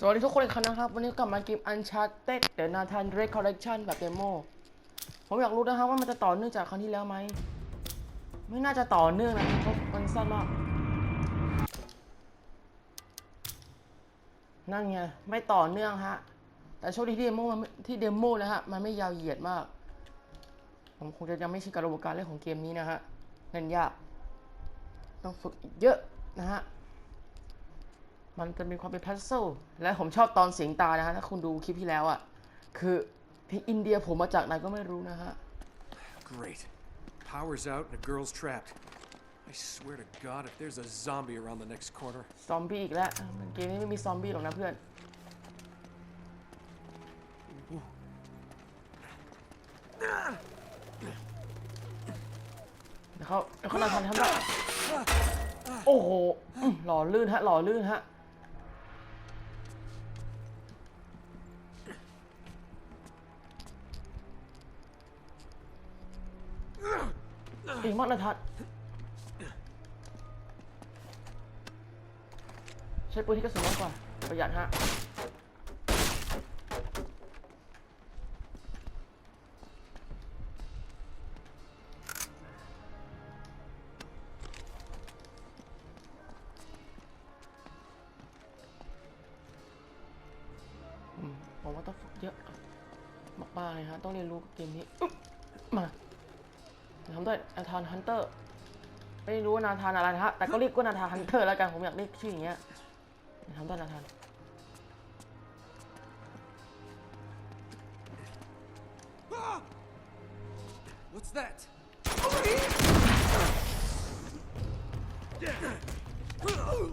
สวัสดีทุกคนอีกครั้งนะครับ วันนี้กลับมาเกม Uncharted The Nathan Drake Collection แบบเดโมผมอยากรู้นะครับว่ามันจะต่อเนื่องจากครั้งที่แล้วไหม ไม่น่าจะต่อเนื่องนะครับเพราะมันสั้นมาก นั่นไง ไม่ต่อเนื่องฮะ แต่โชคดีที่เดโมมันที่เดโมนะฮะ มันไม่ยาวเหยียดมาก ผมคงจะยังไม่ชินกับระบบการเล่นของเกมนี้นะฮะเล่นยาก ต้องฝึกอีกเยอะนะฮะ มันจะมีความเป็นพัซเซิลและผมชอบตอนเสียงตานะฮะ ถ้าคุณดูคลิปที่แล้วอะ่ะ คือที่อินเดียผมมาจากไหนก็ไม่รู้นะฮะ Great. Power's out and the girl's trapped. I swear to God, if there's a zombie around the next corner. ซอมบี้อีกแล้วเกมนี้ไม่มีซอมบี้หรอกนะเพื่อนเดี๋ยวเขาเดี๋ยวเขานาทันทำได้โอ้โหอื้อหล่อลื่นฮะ หล่อลื่นฮะ อีกมากนะทัดใช้ปืนที่กระสุนน้อยกว่า ประหยัดฮะอืมผมว่าต้องฝึกเยอะมากๆเลยฮะต้องเรียนรู้เกมนี้มา ทำด้วยนาธานฮันเตอร์ ไม่รู้ว่านาธานอะไรนะฮะ แต่ก็เรียกว่านาธานฮันเตอร์แล้วกัน ผมอยากเรียกชื่ออย่างเงี้ยทำด้วยนาธาน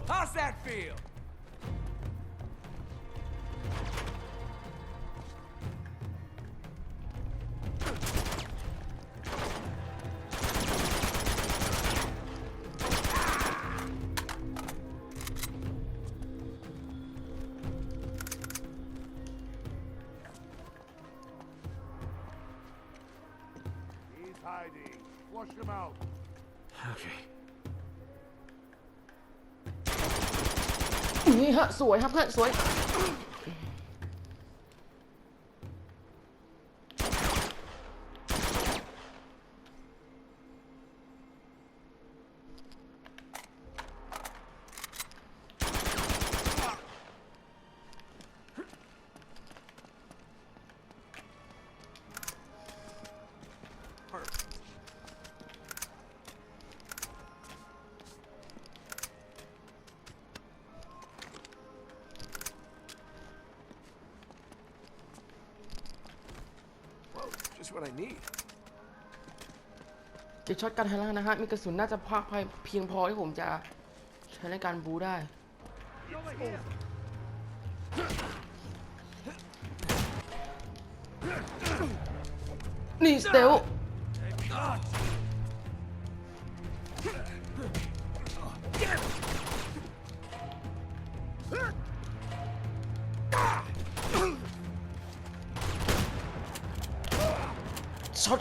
How's that feel? Flush him out. Okay. นี่ฮะ สวยครับเพื่อนสวย what I need. เก็บช็อตกันให้แล้วนะฮะ มีกระสุนน่าจะพักเพียงพอที่ผมจะใช้ในการบูได้ นี่สเตล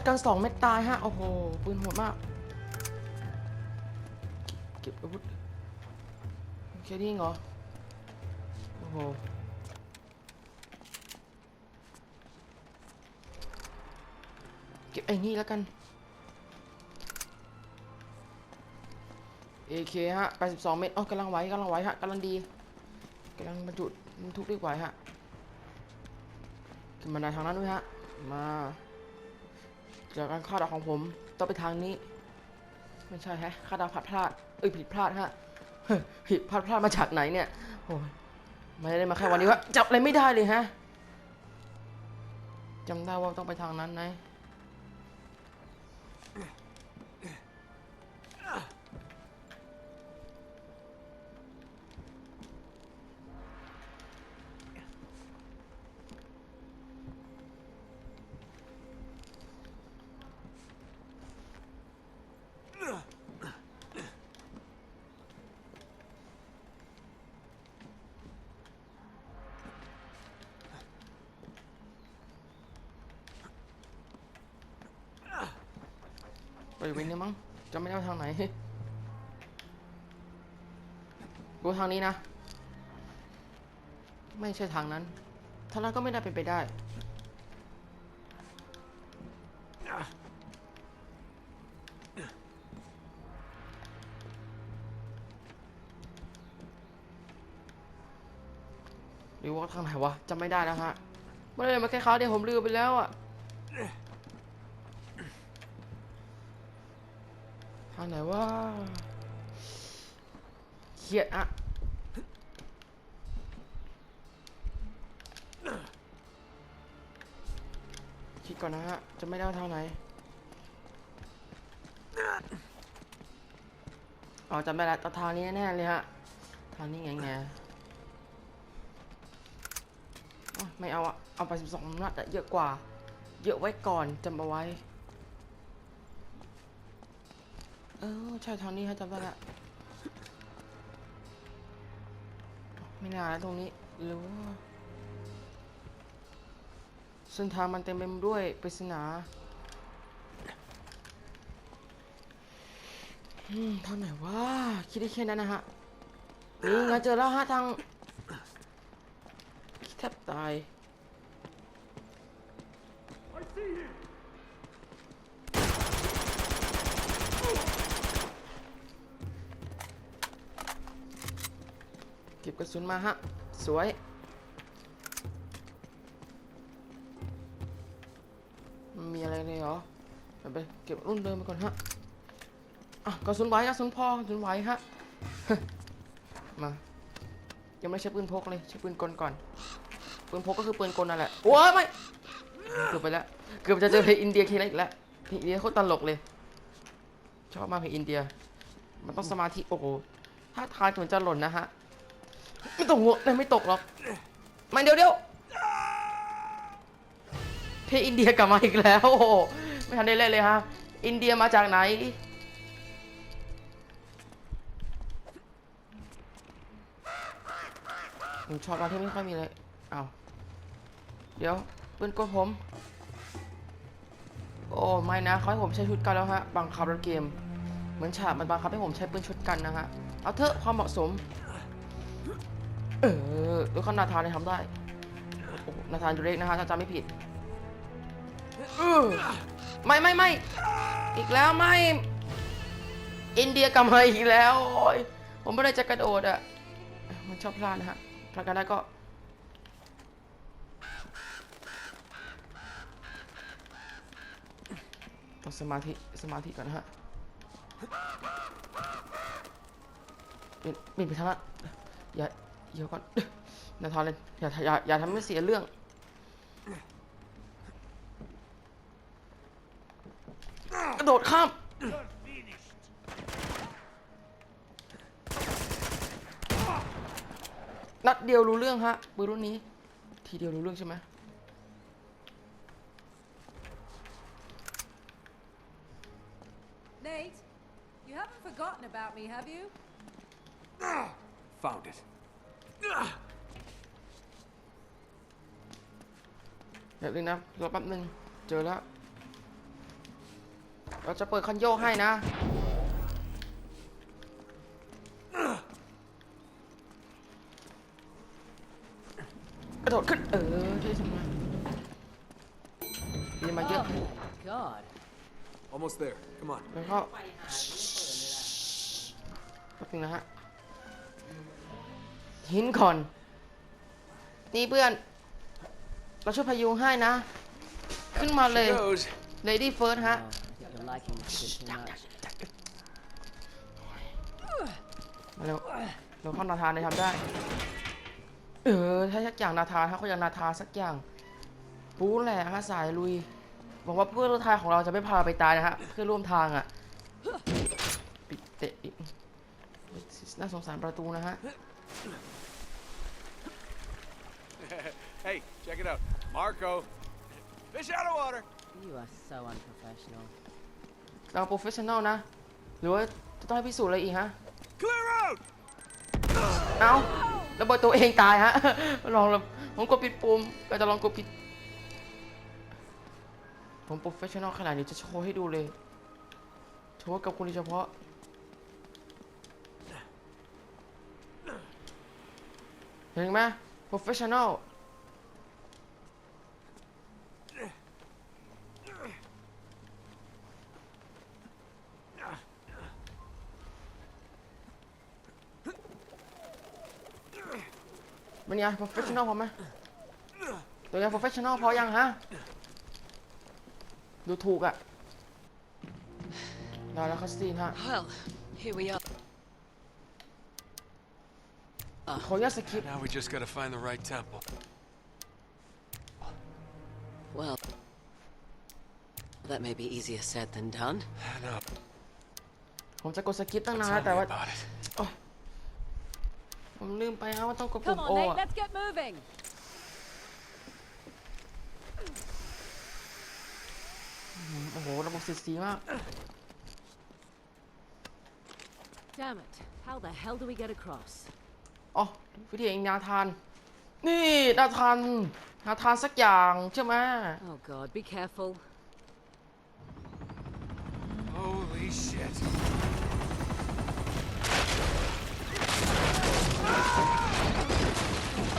ช็อตกันสองเม็ดตายฮะ โอ้โห ปืนโหดมาก เก็บอาวุธแค่นี้เหรอ โอ้โหเก็บไอ้นี่แล้วกัน AK ฮะ 82 เมตรอ๋อกำลังไหวกำลังไหวฮะกำลังดีกำลังบรรจุบรรทุกได้ไหวฮะ ขึ้นมาในทางนั้นด้วยฮะ มา จากการคาดเดาของผมต้องไปทางนี้ ไม่ใช่ฮะคาดเดาผิดพลาดเอ้ยผิดพลาดฮะผิดพลาดพลาดมาจากไหนเนี่ยโอ้ยไม่ได้มาแค่วันนี้วะจับอะไรไม่ได้เลยฮะจำได้ว่าต้องไปทางนั้นนะ บรินเนี้มั้งจำไม่ได้ทางไหนรู้ทางนี้นะ ไม่ใช่ทางนั้นทางนั้นก็ไม่ได้เป็นไปได้หรือว่าทางไหนวะจำไม่ได้แล้วฮะไม่ได้มาแค่คราเดียวผมลืมไปแล้วอะ ทางไหนวะเครียดอะคิดก่อนนะฮะ จะไม่ได้ว่าทางไหนอ๋อจำได้แล้วทางนี้แน่เลยฮะ ทางนี้ไงไงไม่เอาอะเอาไป12นัดอะเยอะกว่า เยอะไว้ก่อนจำเอาไว้ เออใช่ทางนี้ฮะจำได้ละไม่น่าแล้วตรงนี้หรือว่าเส้นทางมันเต็มไปด้วยปริศนาอืมทางไหนวะคิดได้แค่นั้นนะฮะนี่ไงเจอแล้วฮะทางแทบตาย ก็บกระสุนมาฮะ สวย มีอะไรเลยเหรอไปเก็บรุ่นเดิมไปก่อนฮะอะกระสุนไหวกระสุนพอกระสุนไหวฮะ มา ยังไม่ใช้ปืนพกเลย ใช้ปืนกลก่อน ปืนพกก็คือปืนกลนั่นแหละ โอ้ยไม่ เกือบไปแล้ว เกือบจะเจอเพลงอินเดียทีไรอีกแล้วเพลงอินเดียโคตรตลกเลย ชอบมากเพลงอินเดีย มันต้องสมาธิ โอ้โห ถ้าทางเหมือนจะหล่นนะฮะ ไม่ตกหัวเลยไม่ตกหรอกมาเดี๋ยวเดี๋ยวเพลงอินเดียกลับมาอีกแล้วโอ้โหไม่ทันได้เล่นเลยฮะ อินเดียมาจากไหน ผมชอบตอนที่ไม่ค่อยมีเลยเอาวเดี๋ยวปืนกดผม โอ้ไม่นะเขาให้ผมใช้ชุดกันแล้วฮะ บังคับรถเกม เหมือนฉากมันบังคับให้ผมใช้ปืนชุดกันนะฮะ เอาเถอะความเหมาะสม เออดูเขานาธานเลยทำได้โอ้นาธานดูเล็กนะฮะถ้าจำไม่ผิดเออไม่ไม่ไม่อีกแล้วไม่ อินเดียกลับมาอีกแล้วโอ้ยผมไม่ได้จะกระโดดอะมันชอบพลาดนะฮะพลาดกันได้ก็ต้องสมาธิสมาธิก่อนนะฮะเปลี่ยนเปลี่ยนไปทางละอย่า เดี๋ยวก่อนนาทานเลยอย่าอย่าอย่าทำให้เสียเรื่องกระโดดข้าม You're finished! นัดเดียวรู้เรื่องฮะปืนรุ่นนี้ ทีเดียวรู้เรื่องใช่ไหม Nate, you haven't forgotten about me, have you? Found it. เดี๋ยวนึงนะรอแป๊บนึง เจอแล้ว เราจะเปิดคันโยกให้นะ กระโดดขึ้น เออที่สำคัญมีมาเยอะ Oh, God. Almost there. Come on. แล้วก็แป๊บนึงนะฮะ หินก่อน นี่เพื่อน เราช่วยพยุงให้นะ ขึ้นมาเลย Lady First ฮะ มาเร็วเราเข้านาธานเลยทำได้ เออ ถ้าสักอย่างนาธานถ้าเขาอยากนาธานสักอย่าง ปูแหละฮะสายลุยหวังว่าเพื่อนร่วมทางของเราจะไม่พาไปตายนะฮะ เพื่อนร่วมทางอะปิดเตะอีกน่าสงสารประตูนะฮะ hey, check it out. Marco. Fish out of water. You are so unprofessional. เราโปรเฟชชั่นแนลนะ หรือว่าจะต้องให้พิสูจน์อะไรอีกฮะ Clear out! เอาระเบิดตัวเองตายฮะ ลองเลยผมกดผิดปุ่มก็จะลองกดผิด ผมโปรเฟชชั่นอลขนาดนี้จะโชว์ให้ดูเลย โชว์กับคุณโดยเฉพาะ เห็นไหม professional เป็นไง professional พอไหมตัวไง professional พอยังฮะ ดูถูกอะได้แล้วคัสซีนฮะ Well, here we are. ขออนุญาตสคริปต์ Now we just gotta find the right temple. Well, that may be easier said than done. I know. ผมจะกดสคริปต์ตั้งนาน Tell แล้วแต่ me ว่า about it. ผมลืมไปครับว่าต้องกด Come ปุ่ม on, โอ Nate, อะ let's get moving. โอ้โหระบบสีสีมาก Damn it. How the hell do we get across? อ๋อวิธีเองนาธาน นี่นาธานนาธานสักอย่างใช่ไหม Oh god, be careful. Holy shit.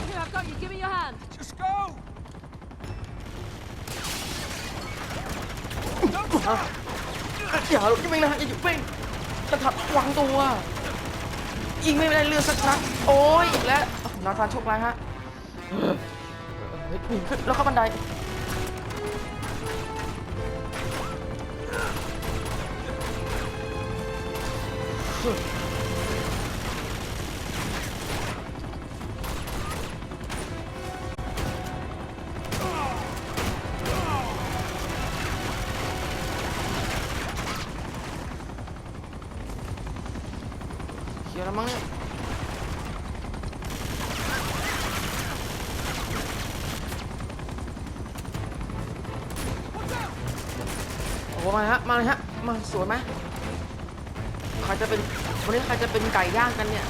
Here, I've got you. Give me your hand. Just go! อย่าหลุดวิ่งนะฮะอย่าหยุดวิ่งกระถับวางตัว ยิงไม่ได้เลือดสักนัดโอ้ยอีกแล้วนาธานโชคร้ายฮะหนีขึ้นแล้วเข้าบันไดเฮ้ มาเลยฮะมาสวยไหมใครจะเป็นวันนี้ใครจะเป็นไก่ย่างกันเนี่ย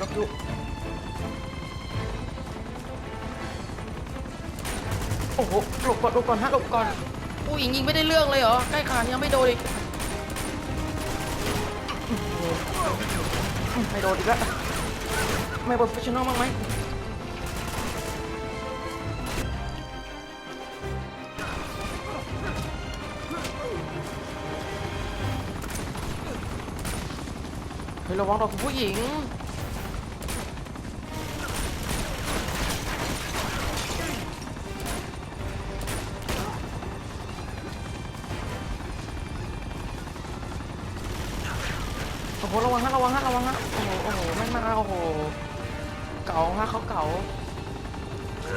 กับยุโอ้โหหลบก่อนหลบก่อนฮะหลบก่อนผู้หญิงยิงไม่ได้เรื่องเลยเหรอใกล้ขนาดนี้ยังไม่โดนอีกไม่โดนอีกแล้วไม่โปรเฟชชั่นอลบ้างไหม ฮ้ยระวังดอกคุณผู้หญิงโอ้โหระวังฮะระวังฮะระวังฮะโอ้โหโอ้โหไม่มาโอ้โหเก่าฮะเขาเก่า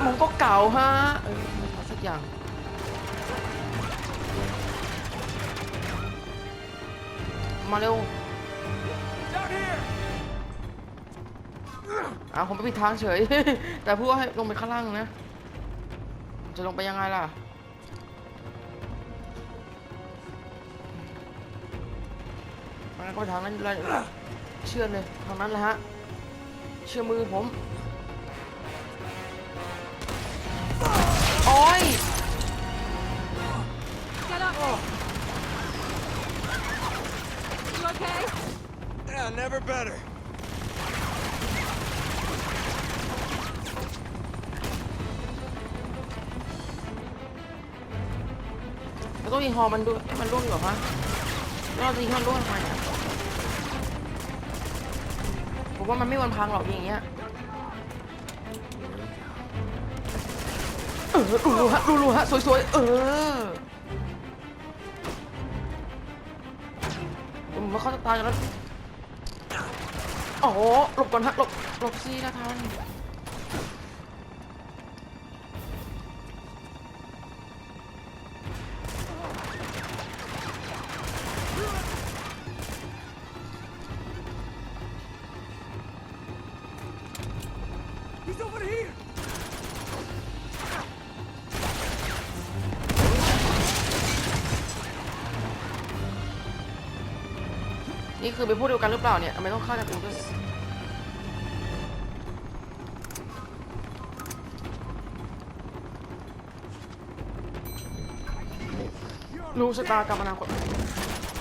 มันก็เก่าฮะเออไม่ทำสักอย่างมาเร็ว อ้าวผมไปผิดทางเฉย แต่พูดว่าให้ลงไปข้างล่างนะ จะลงไปยังไงล่ะ มันก็ไปทางนั้นเลยเชื่อเลยทางนั้นแหละฮะ เชื่อมือผม โอ้ย Get up. You okay? Yeah, never better. ต้องยิงฮอมันด้วยให้มันร่วงดีกว่าฮะเราจะยิงให้มันร่วงทำไมเนี่ยผมว่ามันไม่วันพังหรอกยิงอย่างเงี้ยเออดูดูฮะดูดูฮะสวยๆเออผมว่าเขาจะตายกันแล้วอ๋อหลบก่อนฮะหลบหลบซีนะทัน นี่คือไป็นผู้เดียวกันหรือเปล่าเนี่ยทำไมต้องข้ากันเองด้รู้ชะตากรรมนาคต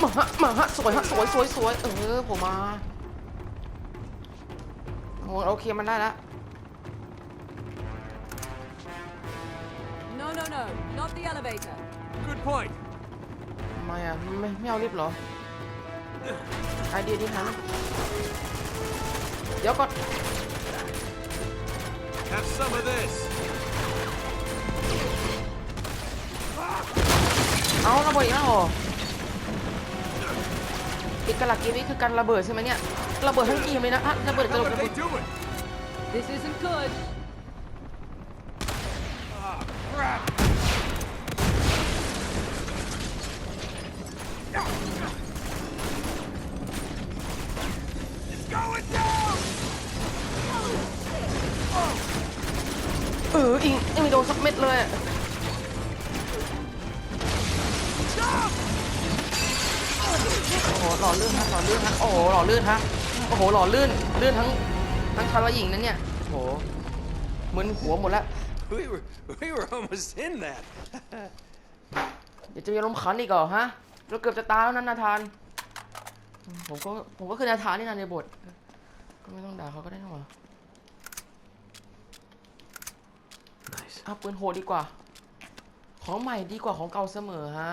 มาฮะมาฮะสวยฮะสวยสวยสวยเออผมมาโอเคมันได้ละ No no no not the elevator Good point ทำไมอะไม่ไม่เอาลิฟต์เหรอ ไอเดียดีนะเดี๋ยวก่อน Have some of this. เอาระเบิดอีกแล้วเหรอเอกลักษณ์เกมนี้คือการระเบิดใช่ไหมเนี่ย ระเบิดทั้งเกมเลยนะอะระเบิดระ Now เบิด what ระ are เบิ they ด doing? This isn't good. หล่อลื่นฮะหล่อลื่นฮะโอ้โหหล่อลื่นฮะโอ้โหหล่อลื่นลื่นทั้งทั้งชายและหญิงนั่นเนี่ยโอ้โหมึนหัวหมดแล้ว We were we were almost in that. เดี๋ยวจะมีลมณ์ขันอีกเหรอฮะเราเกือบจะตายแล้วนั้นนาธานอืมผมก็ผมก็คือนาธานนี่นาในบท ก็ไม่ต้องด่าเขาก็ได้นะวะ Nice. อะปืนโหดดีกว่า ของใหม่ดีกว่าของเก่าเสมอฮะ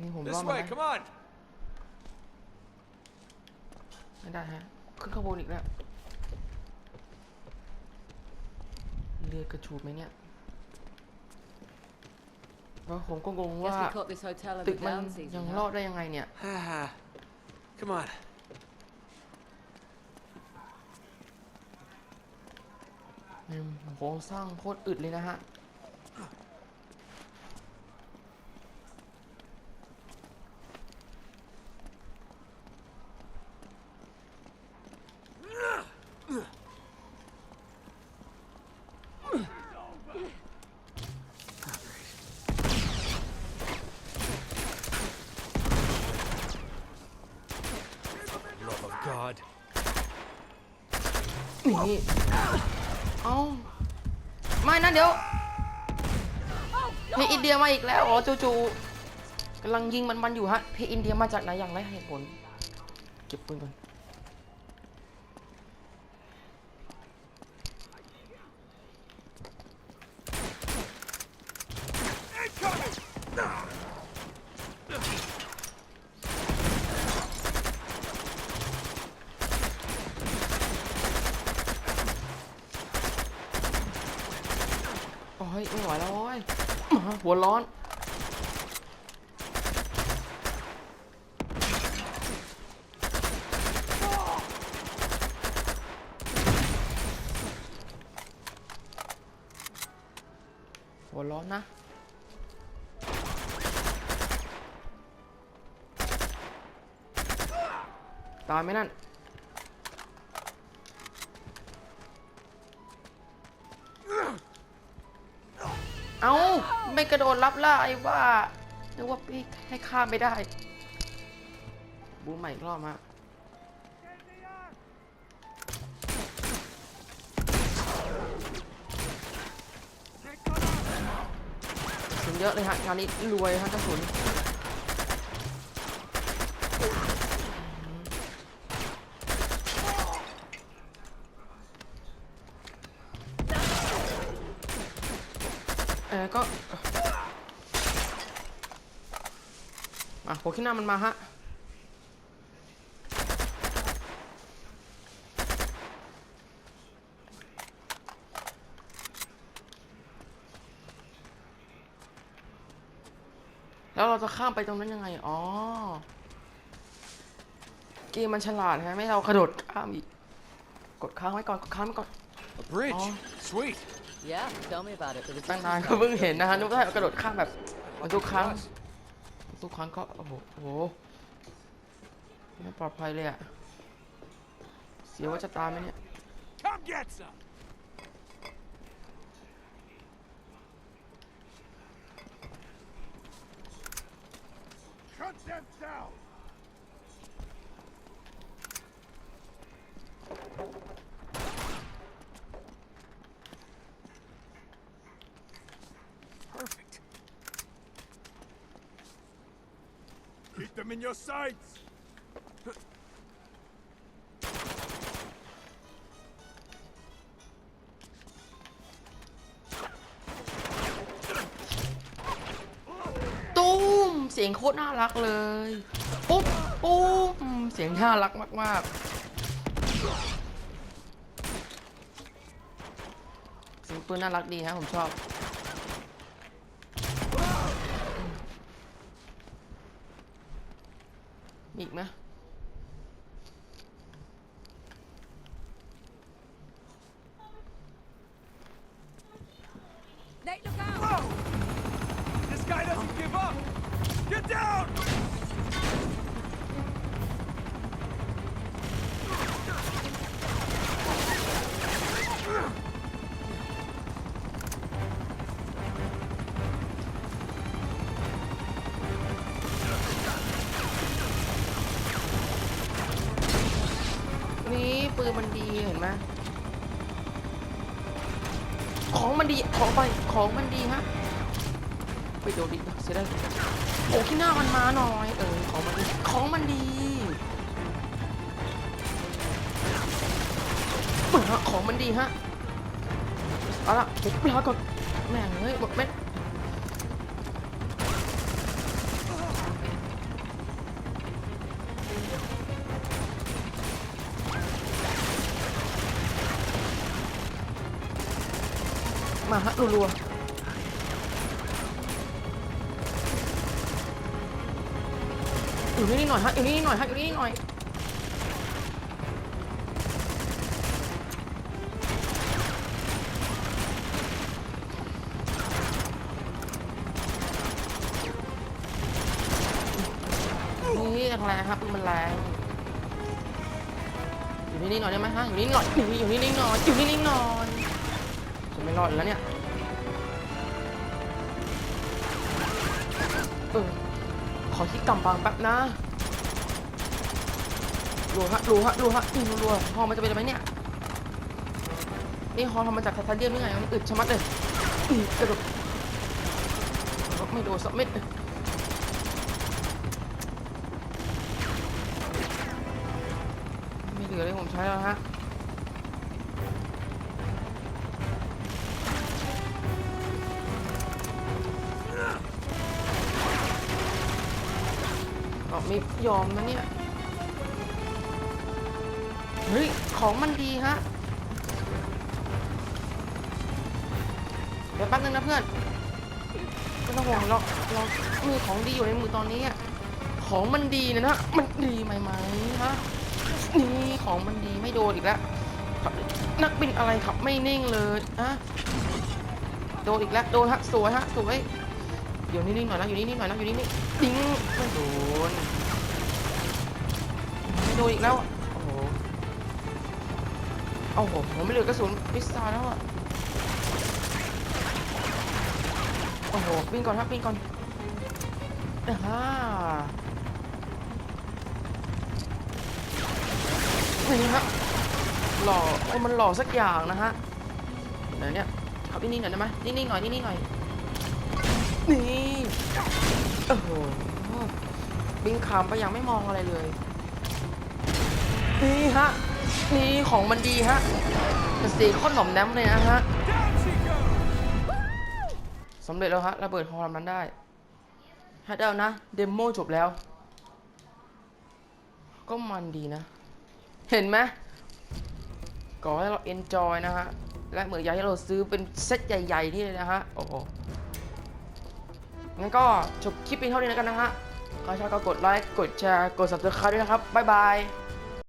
นี่ผมรอ This ดมา way. ได้ Come on. ไม่ได้ฮะ ขึ้นข้างบนอีกแล้ว เลือดกระชูดไหมเนี่ยแล้วผมก็งง Guess ว่า we caught this hotel in ตึ the กมัน down ยัง season. รอ Huh? ดได้ยังไงเนี่ย Come on. อืมโครงสร้างโคตรอึดเลยนะฮะ Love of God. นี่ เอ้า ไม่นะเดี๋ยวเพลง อีกแล้วอ๋อจู่ๆกำลังยิงมันมันอยู่ฮะเพลงอินเดียมาจากไหนอย่างไรเหตุผลเก็บปืนก่อน โอ้ยไม่ไหวแล้วโอ้ยมาหัวร้อน หัวร้อนนะ ตายไหมนั่น เอาไม่กระโดดรับล่าไอ้ว่านึกว่าพี่ให้ข้ามไม่ได้ บูมใหม่อีกรอบมาถึงเยอะเลยฮะคราวนี้รวยฮะกระสุน มาโผล่ขึ้นหน้ามันมาฮะแล้วเราจะข้ามไปตรงนั้นยังไง อ๋อ เกมมันฉลาดฮะ ไม่ให้เรากระโดดข้ามอีก กดค้างไว้ก่อน กดค้างไว้ก่อน A bridge. Oh. Sweet. Yeah, tell me about it. But it's ตั้งนานก็เพิ่งเห็นนะฮะนึกว่าให้เรากระโดดข้ามแบบเหมือนทุกครั้ง Us. ทุกครั้งก็โอ้โหโอ้โหไม่ปลอดภัยเลยอะเสียว่าจะตายไหมเนี่ย Come get some. Shut them down! them in your sights! ตุ้ม เสียงโคตรน่ารักเลย ปุ๊บ ปุ๊บ เสียงน่ารักมาก ๆ เสียงปืนน่ารักดีฮะผมชอบ มีอีกไหม ของไปของมันดีฮะไปโดนดิเสียดายโอ้ขี้หน้ามันมาหน่อยเออของมันดีของมันดีเปิดฮะของมันดีฮะเอาละเก็บปลาก่อนแม่งเฮ้ยหมดเม็ ฮะรัวๆอยู่นี่หน่อยฮะอยู่นี่หน่อยฮะอยู่นี่หน่อยนี่แรงครับปืนมันแรงอยู่นี่หน่อยได้ไหมฮะอยู่นี่หน่อยนี่อยู่นี่หน่อยอยู่นี่หน่อยจะไม่รอดแล้วเนี่ย เออ ขอคิดกำบังแป๊บนะรัวฮะรัวฮะรัวฮะอืมรัวฮอมันจะเป็นอะไรไหมเนี่ย นี่ฮอทำมาจากไทเทเนียมหรือไง มันอึดชะมัดเลยอือกระโดดไม่โดนสักเม็ดไม่เหลือเลยผมใช้แล้วฮะ ยอมนะเนี่ย เฮ้ย ของมันดีฮะ เดี๋ยวแป๊บนึงนะเพื่อนไม่ต้องห่วงเราเรามีของดีอยู่ในมือตอนนี้อะของมันดีนะนะ มันดีไหมไหมฮะ นี่ของมันดีไม่โดนอีกแล้วขับนักบินอะไรขับไม่นิ่งเลยอะโดนอีกแล้ว โดนฮะ สวยฮะ สวย อยู่นิ่งๆหน่อยนะ อยู่นิ่งๆหน่อยนะ อยู่นิ่งๆดิ้งไม่โดนไม่ โดนอีกแล้ว โอ้โหโอ้โหผมไม่เหลือกระสุนพิซซ่าแล้วอะโอ้โหวิ่งก่อนครับวิ่งก่อนอ่านี่ฮะหล่อโอ้มันหล่อสักอย่างนะฮะเดี๋ยวเนี้ยขับนิ่งๆหน่อยได้ไหมนิ่งๆหน่อยนิ่งๆหน่อย นี่ โอ้โหบิงขามไปยังไม่มองอะไรเลย นี่ฮะ นี่ของมันดีฮะเป็นสีข้นหน่อมแนมเลยนะฮะสำเร็จแล้วฮะระเบิดฮอลมันได้ฮะเดี๋ยวนะ เดโมจบแล้ว ก็มันดีนะ เห็นไหมก่อให้เราเอนจอยนะฮะ และเหมือนยาให้เราซื้อเป็นเซตใหญ่ๆนี่เลยนะฮะ โอ้โหงั้นก็จบคลิปเพียงเท่านี้แล้วกันนะฮะใครชอบก็กดไลค์ กดแชร์ กด subscribe ด้วยนะครับ บ๊ายบาย